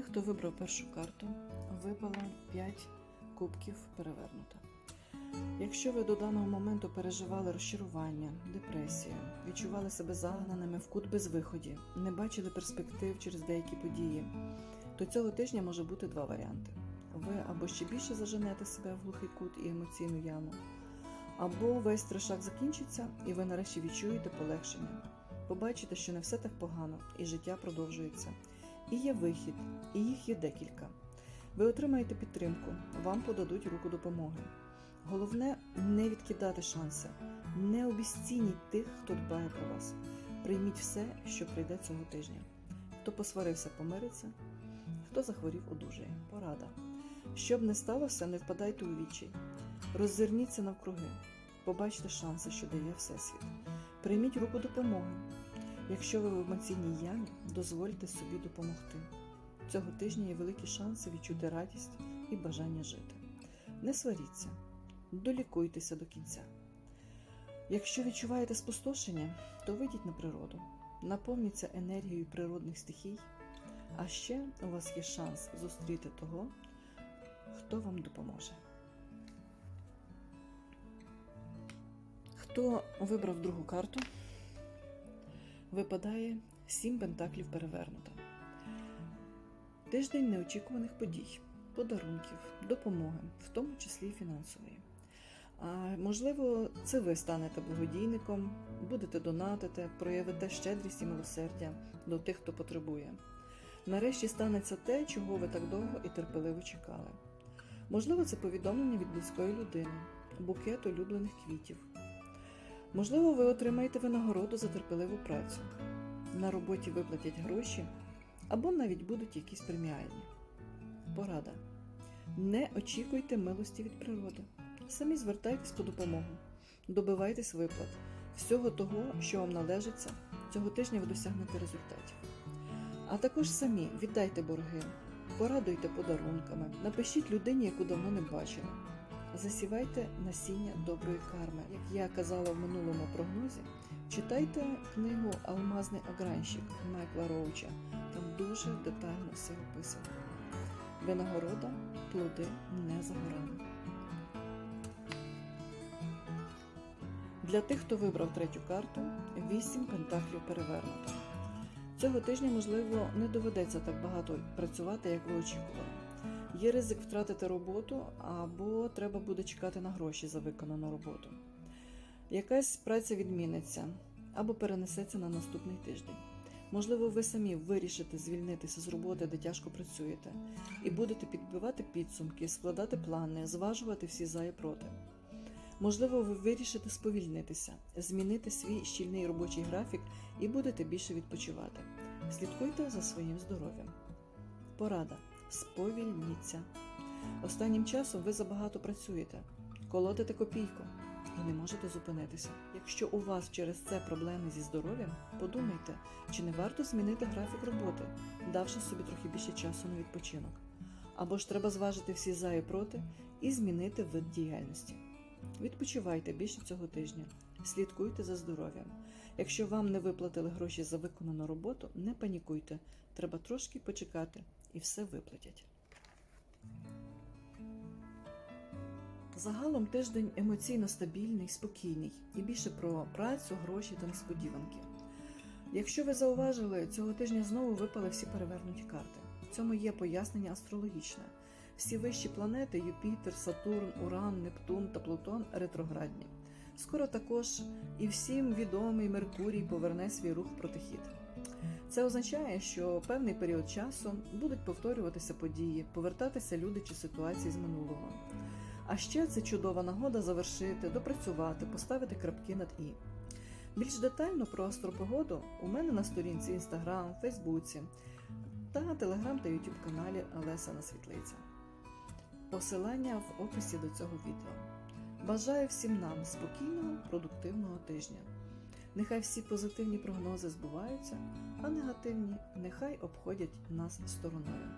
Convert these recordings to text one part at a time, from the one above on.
тих, хто вибрав першу карту, випало 5 кубків перевернуто. Якщо ви до даного моменту переживали розчарування, депресію, відчували себе загнаними в кут без виході, не бачили перспектив через деякі події, то цього тижня може бути два варіанти. Ви або ще більше заженете себе в глухий кут і емоційну яму, або весь трешак закінчиться, і ви нарешті відчуєте полегшення. Побачите, що не все так погано, і життя продовжується. І є вихід, і їх є декілька. Ви отримаєте підтримку, вам подадуть руку допомоги. Головне не відкидати шанси, не обіцініть тих, хто дбає про вас. Прийміть все, що прийде цього тижня. Хто посварився, помириться, хто захворів, одужає. Порада. Щоб не сталося, не впадайте у відчай. Роззирніться навкруги, побачте шанси, що дає Всесвіт. Прийміть руку допомоги. Якщо ви в емоційній ямі, дозвольте собі допомогти. Цього тижня є великі шанси відчути радість і бажання жити. Не сваріться, долікуйтеся до кінця. Якщо відчуваєте спустошення, то вийдіть на природу, наповніться енергією природних стихій, а ще у вас є шанс зустріти того, хто вам допоможе. Хто вибрав другу карту, випадає сім пентаклів перевернуто. Тиждень неочікуваних подій, подарунків, допомоги, в тому числі і фінансової. А можливо, це ви станете благодійником, будете донатити, проявите щедрість і милосердя до тих, хто потребує. Нарешті станеться те, чого ви так довго і терпеливо чекали. Можливо, це повідомлення від близької людини, букет улюблених квітів. Можливо, ви отримаєте винагороду за терпеливу працю. На роботі виплатять гроші або навіть будуть якісь преміальні. Порада. Не очікуйте милості від природи. Самі звертайтесь по допомогу, добивайтесь виплат. Всього того, що вам належиться, цього тижня ви досягнете результатів. А також самі віддайте борги, порадуйте подарунками, напишіть людині, яку давно не бачили. Засівайте насіння доброї карми. Як я казала в минулому прогнозі, читайте книгу Алмазний огранщик Майкла Роуча. Там дуже детально все описано. Винагорода, плоди не за горами. Для тих, хто вибрав третю карту, 8 пентаклів перевернуто. Цього тижня, можливо, не доведеться так багато працювати, як ви очікували. Є ризик втратити роботу, або треба буде чекати на гроші за виконану роботу. Якась праця відміниться або перенесеться на наступний тиждень. Можливо, ви самі вирішите звільнитися з роботи, де тяжко працюєте, і будете підбивати підсумки, складати плани, зважувати всі за і проти. Можливо, ви вирішите сповільнитися, змінити свій щільний робочий графік і будете більше відпочивати. Слідкуйте за своїм здоров'ям. Порада. Сповільніться. Останнім часом ви забагато працюєте, колотите копійку і не можете зупинитися. Якщо у вас через це проблеми зі здоров'ям, подумайте, чи не варто змінити графік роботи, давши собі трохи більше часу на відпочинок. Або ж треба зважити всі за і проти і змінити вид діяльності. Відпочивайте більше цього тижня, слідкуйте за здоров'ям. Якщо вам не виплатили гроші за виконану роботу, не панікуйте, треба трошки почекати і все виплатять. Загалом тиждень емоційно стабільний, спокійний і більше про працю, гроші та несподіванки. Якщо ви зауважили, цього тижня знову випали всі перевернуті карти. В цьому є пояснення астрологічне. Всі вищі планети Юпітер, Сатурн, Уран, Нептун та Плутон ретроградні. Скоро також і всім відомий Меркурій поверне свій рух протихід. Це означає, що певний період часу будуть повторюватися події, повертатися люди чи ситуації з минулого. А ще це чудова нагода завершити, допрацювати, поставити крапки над і. Більш детально про астропогоду у мене на сторінці Instagram, Фейсбуці та Телеграм та YouTube каналі Лесана Світлиця. Посилання в описі до цього відео. Бажаю всім нам спокійного, продуктивного тижня. Нехай всі позитивні прогнози збуваються, а негативні нехай обходять нас стороною.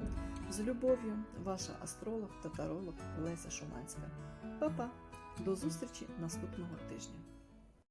З любов'ю, ваша астролог та таролог Леся Шуманська. Па-па! До зустрічі наступного тижня!